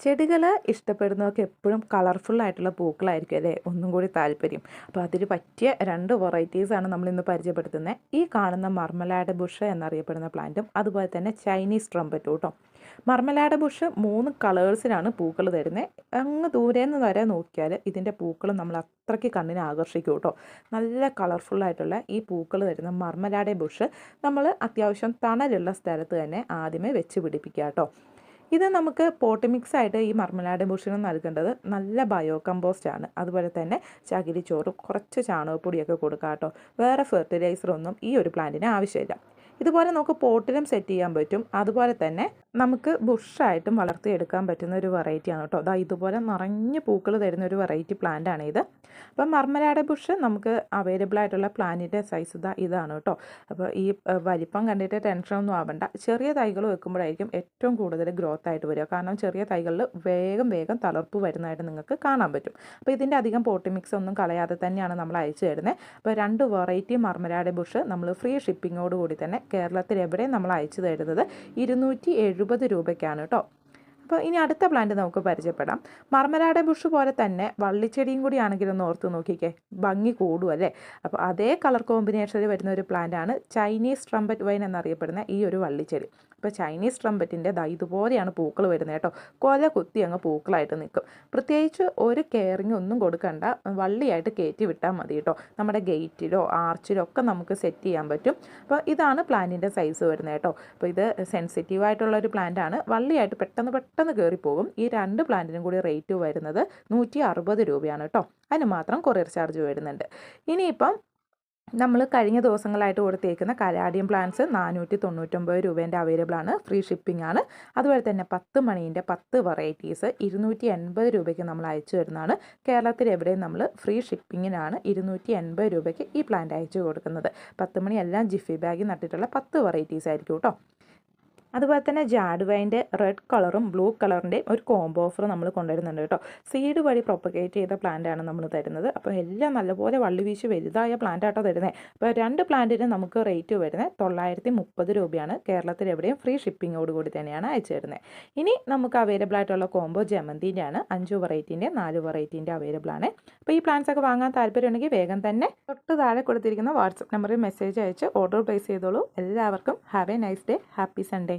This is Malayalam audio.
ചെടികൾ ഇഷ്ടപ്പെടുന്നവർക്ക് എപ്പോഴും കളർഫുൾ ആയിട്ടുള്ള പൂക്കളായിരിക്കും അല്ലേ? ഒന്നും കൂടി താല്പര്യം. അപ്പോൾ അതിൽ പറ്റിയ രണ്ട് വെറൈറ്റീസാണ് നമ്മൾ ഇന്ന് പരിചയപ്പെടുത്തുന്നത്. ഈ കാണുന്ന മർമലാഡ് ബുഷ് എന്നറിയപ്പെടുന്ന പ്ലാന്റും അതുപോലെ തന്നെ ചൈനീസ് ട്രംപറ്റും കേട്ടോ മർമലാഡ് ബുഷ് മൂന്ന് കളേഴ്സിലാണ് പൂക്കൾ തരുന്നത് അങ്ങ് ദൂരെ നിന്ന് വരെ നോക്കിയാൽ ഇതിന്റെ പൂക്കൾ നമ്മൾ അത്രയ്ക്ക് കണ്ണിനെ ആകർഷിക്കും കേട്ടോ നല്ല കളർഫുള്ളായിട്ടുള്ള ഈ പൂക്കൾ തരുന്ന മർമലാട ബുഷ് നമ്മൾ അത്യാവശ്യം തണലുള്ള സ്ഥലത്ത് തന്നെ ആദ്യമേ വെച്ച് പിടിപ്പിക്കുക കേട്ടോ ഇത് നമുക്ക് പോട്ട് മിക്സ് ആയിട്ട് ഈ മർമലാഡ് ബുഷിന് നൽകേണ്ടത് നല്ല ബയോ കമ്പോസ്റ്റ് ആണ് അതുപോലെ തന്നെ ചകിരിച്ചോറും കുറച്ച് ചാണകപ്പൊടിയൊക്കെ കൊടുക്കാം കേട്ടോ. വേറെ ഫെർട്ടിലൈസറൊന്നും ഈ ഒരു പ്ലാന്റിന് ആവശ്യമില്ല. ഇതുപോലെ നമുക്ക് പോട്ടിലും സെറ്റ് ചെയ്യാൻ പറ്റും. അതുപോലെ തന്നെ നമുക്ക് ബുഷായിട്ടും വളർത്തിയെടുക്കാൻ പറ്റുന്ന ഒരു വെറൈറ്റിയാണ് കേട്ടോ. അതാ ഇതുപോലെ നിറഞ്ഞ് പൂക്കൾ തരുന്ന ഒരു വെറൈറ്റി പ്ലാന്റ് ആണ് ഇത്. അപ്പം മർമരാട ബുഷ് നമുക്ക് അവൈലബിൾ ആയിട്ടുള്ള പ്ലാന്റിന്റെ സൈസ് ഇതാ ഇതാണ് കേട്ടോ. അപ്പോൾ ഈ വലിപ്പം കണ്ടിട്ട് ടെൻഷനൊന്നും ആവണ്ട. ചെറിയ തൈകൾ വെക്കുമ്പോഴായിരിക്കും ഏറ്റവും കൂടുതൽ ഗ്രോത്ത് ആയിട്ട് വരിക. കാരണം ചെറിയ തൈകളിൽ വേഗം വേഗം തളർപ്പ് വരുന്നതായിട്ട് നിങ്ങൾക്ക് കാണാൻ പറ്റും. അപ്പോൾ ഇതിന്റെ അധികം പോട്ടി മിക്സ് ഒന്നും കളയാതെ തന്നെയാണ് നമ്മൾ അയച്ചു തരുന്നത്. അപ്പോൾ രണ്ട് വെറൈറ്റി മർമരാട ബുഷ് നമ്മൾ ഫ്രീ ഷിപ്പിങ്ങോട് കൂടി തന്നെ കേരളത്തിൽ എവിടെ നമ്മൾ അയച്ചു തരുന്നത് ഇരുന്നൂറ്റി രൂപയ്ക്കാണ് കേട്ടോ. അപ്പോൾ ഇനി അടുത്ത പ്ലാന്റ് നമുക്ക് പരിചയപ്പെടാം. മർമരാട ബുഷ് പോലെ തന്നെ വള്ളിച്ചെടിയും കൂടി ആണെങ്കിൽ ഒന്ന് ഓർത്ത് നോക്കിക്കേ ഭംഗി കൂടും അല്ലേ? അപ്പോൾ അതേ കളർ കോമ്പിനേഷനിൽ വരുന്ന ഒരു പ്ലാന്റ് ആണ് ചൈനീസ് ട്രംപറ്റ് വൈൻ എന്നറിയപ്പെടുന്ന ഈ ഒരു വള്ളിച്ചെടി. അപ്പോൾ ചൈനീസ് ട്രംപറ്റിന്റെ ദാ ഇതുപോലെയാണ് പൂക്കൾ വരുന്നത് കേട്ടോ. കൊല കുത്തി അങ്ങ് പൂക്കളായിട്ട് നിൽക്കും. പ്രത്യേകിച്ച് ഒരു കെയറിങ് ഒന്നും കൊടുക്കണ്ട. വള്ളിയായിട്ട് കയറ്റി വിട്ടാൽ മതി കേട്ടോ. നമ്മുടെ ഗേറ്റിലോ ആർച്ചിലോ ഒക്കെ നമുക്ക് സെറ്റ് ചെയ്യാൻ പറ്റും. അപ്പോൾ ഇതാണ് പ്ലാന്റിന്റെ സൈസ് വരുന്നത് കേട്ടോ. അപ്പോൾ ഇത് സെൻസിറ്റീവ് ആയിട്ടുള്ള ഒരു പ്ലാന്റ് ആണ്. വള്ളിയായിട്ട് പെട്ടെന്ന് പെട്ടെന്ന് കയറിപ്പോകും ഈ രണ്ട് പ്ലാന്റിനും കൂടി റേറ്റ് വരുന്നത് നൂറ്റി അറുപത് രൂപയാണ് കേട്ടോ അതിന് മാത്രം കൊറിയർ ചാർജ് വരുന്നുണ്ട്. ഇനിയിപ്പം നമ്മൾ കഴിഞ്ഞ ദിവസങ്ങളായിട്ട് കൊടുത്തേക്കുന്ന കലാഡിയം പ്ലാന്റ്സ് നാനൂറ്റി തൊണ്ണൂറ്റൊമ്പത് രൂപേന്റെ അവൈലബിൾ ആണ്. ഫ്രീ ഷിപ്പിംഗ് ആണ്. അതുപോലെ തന്നെ പത്ത് മണീന്റെ പത്ത് വെറൈറ്റീസ് ഇരുന്നൂറ്റി എൺപത് രൂപയ്ക്ക് നമ്മൾ അയച്ചു തരുന്നതാണ്. കേരളത്തിൽ എവിടെയും നമ്മൾ ഫ്രീ ഷിപ്പിങ്ങിനാണ് ഇരുന്നൂറ്റി എൺപത് രൂപയ്ക്ക് ഈ പ്ലാന്റ് അയച്ചു കൊടുക്കുന്നത്. പത്ത് മണി എല്ലാം ജിഫി ബാഗിൽ നട്ടിട്ടുള്ള പത്ത് വെറൈറ്റീസ് ആയിരിക്കും കേട്ടോ അതുപോലെ തന്നെ ജാഡുവൈന്റെ റെഡ് കളറും ബ്ലൂ കളറിന്റെയും ഒരു കോംബോ ഓഫർ നമ്മൾ കൊണ്ടുവരുന്നുണ്ട് കേട്ടോ. സീഡ് വഴി പ്രൊപ്പഗേറ്റ് ചെയ്ത പ്ലാന്റ് ആണ് നമ്മൾ തരുന്നത്. അപ്പോൾ എല്ലാം നല്ലപോലെ വള്ളി വീശി വലുതായ പ്ലാന്റ് ആട്ടോ തരുന്നത് അപ്പോൾ രണ്ട് പ്ലാന്റിന് നമുക്ക് റേറ്റ് വരുന്നത് തൊള്ളായിരത്തി മുപ്പത് രൂപയാണ്. കേരളത്തിൽ എവിടെയും ഫ്രീ ഷിപ്പിങ്ങോട് കൂടി തന്നെയാണ് അയച്ചു തരുന്നത് ഇനി നമുക്ക് അവൈലബിൾ ആയിട്ടുള്ള കോംബോ ജമന്തിന്റെ ആണ് അഞ്ച് വെറൈറ്റീന്റെ നാല് വെറൈറ്റീന്റെ അവൈലബിൾ ആണ്. അപ്പോൾ ഈ പ്ലാന്റ്സ് ഒക്കെ വാങ്ങാൻ താല്പര്യമുണ്ടെങ്കിൽ വേഗം തന്നെ തൊട്ട് താഴെ കൊടുത്തിരിക്കുന്ന വാട്സപ്പ് നമ്പറിൽ മെസ്സേജ് അയച്ച് ഓർഡർ പ്ലേസ് ചെയ്തോളൂ. എല്ലാവർക്കും have a nice day happy Sunday